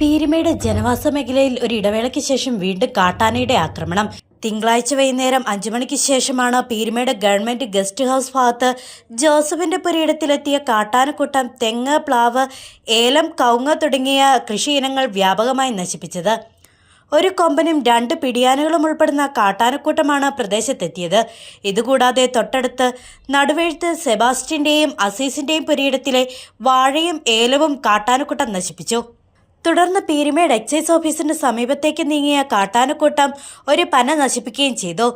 പീരുമേട് ജനവാസ മേഖലയിൽ ഒരു ഇടവേളയ്ക്ക് ശേഷം വീണ്ടും കാട്ടാനയുടെ ആക്രമണം. തിങ്കളാഴ്ച വൈകുന്നേരം അഞ്ചു മണിക്ക് ശേഷമാണ് പീരുമേട് ഗവൺമെന്റ് ഗസ്റ്റ് ഹൗസ് ഭാഗത്ത് ജോസഫിന്റെ പുരയിടത്തിലെത്തിയ കാട്ടാനക്കൂട്ടം തെങ്ങ് പ്ലാവ് ഏലം കൗങ്ങ തുടങ്ങിയ കൃഷി ഇനങ്ങൾ വ്യാപകമായി നശിപ്പിച്ചത്. ഒരു കൊമ്പനും രണ്ട് പിടിയാനകളും ഉൾപ്പെടുന്ന കാട്ടാനക്കൂട്ടമാണ് പ്രദേശത്തെത്തിയത്. ഇതുകൂടാതെ തൊട്ടടുത്ത് നടുവെഴുത്ത് സെബാസ്റ്റിന്റെയും അസീസിന്റെയും പുരയിടത്തിലെ വാഴയും ഏലവും കാട്ടാനക്കൂട്ടം നശിപ്പിച്ചു. തുടർന്ന് പീരുമേട് എക്സൈസ് ഓഫീസിന് സമീപത്തേക്ക് നീങ്ങിയ കാട്ടാനക്കൂട്ടം ഒരു പന നശിപ്പിക്കുകയും ചെയ്തു.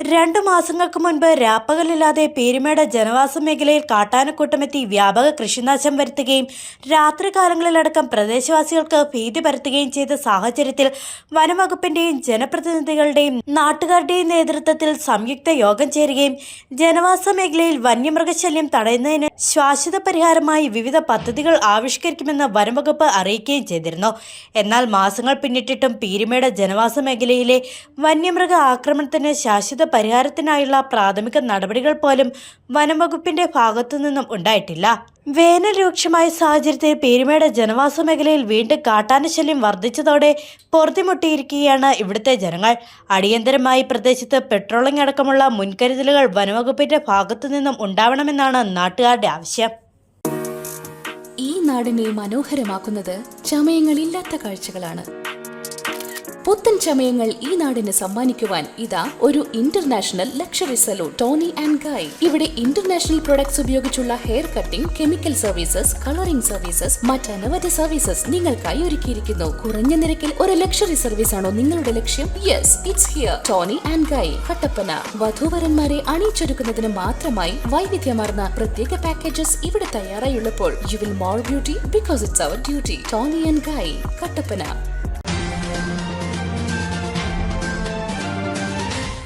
രണ്ടു മാസങ്ങൾക്ക് മുൻപ് രാപ്പകലില്ലാതെ പേരുമേട ജനവാസ മേഖലയിൽ കാട്ടാനക്കൂട്ടമെത്തി വ്യാപക കൃഷിനാശം വരുത്തുകയും രാത്രികാലങ്ങളിലടക്കം പ്രദേശവാസികൾക്ക് ഭീതി പരത്തുകയും ചെയ്ത സാഹചര്യത്തിൽ വനംവകുപ്പിന്റെയും ജനപ്രതിനിധികളുടെയും നാട്ടുകാരുടെയും നേതൃത്വത്തിൽ സംയുക്ത യോഗം ചേരുകയും ജനവാസ മേഖലയിൽ വന്യമൃഗശല്യം തടയുന്നതിന് ശാശ്വത പരിഹാരമായി വിവിധ പദ്ധതികൾ ആവിഷ്കരിക്കുമെന്ന് വനംവകുപ്പ് അറിയിക്കുകയും ചെയ്തിരുന്നു. എന്നാൽ മാസങ്ങൾ പിന്നിട്ടിട്ടും പീരുമേട് ജനവാസ മേഖലയിലെ വന്യമൃഗ ആക്രമണത്തിന് ശാശ്വത പരിഹാരത്തിനായുള്ള പ്രാഥമിക നടപടികൾ പോലും വനംവകുപ്പിന്റെ ഭാഗത്തു നിന്നും ഉണ്ടായിട്ടില്ല. വേനൽ രൂക്ഷമായ സാഹചര്യത്തിൽ പീരുമേട് ജനവാസ മേഖലയിൽ വീണ്ടും കാട്ടാനശല്യം വർദ്ധിച്ചതോടെ പൊറുതിമുട്ടിയിരിക്കുകയാണ് ഇവിടുത്തെ ജനങ്ങൾ. അടിയന്തരമായി പ്രദേശത്ത് പെട്രോളിംഗ് അടക്കമുള്ള മുൻകരുതലുകൾ വനംവകുപ്പിന്റെ ഭാഗത്തു നിന്നും ഉണ്ടാവണമെന്നാണ് നാട്ടുകാരുടെ ആവശ്യം. ഈ നാടിനെ മനോഹരമാക്കുന്നത് ചമയങ്ങളില്ലാത്ത കാഴ്ചകളാണ്. പുത്തൻ ചമയങ്ങൾ ഈ നാടിന് സമ്മാനിക്കുവാൻ ഇതാ ഒരു international luxury salon Toni and Guy. ഇവിടെ ഇന്റർനാഷണൽ പ്രൊഡക്ട്സ് ഉപയോഗിച്ചുള്ള hair cutting chemical services colouring services മറ്റനവധി services നിങ്ങൾക്കായി ഒരുക്കിയിരിക്കുന്നു. കുറഞ്ഞ നിരക്കിൽ ഒരു ലക്ഷറി സർവീസ് ആണോ നിങ്ങളുടെ ലക്ഷ്യം? Yes it's here Toni and Guy Kattappana വധൂവരന്മാരെ അണിയിച്ചൊരുക്കുന്നതിന് മാത്രമായി വൈവിധ്യമാർന്ന പ്രത്യേക പാക്കേജസ് ഇവിടെ തയ്യാറായുള്ളപ്പോൾ you will more beauty because it's our duty Toni and Guy Kattappana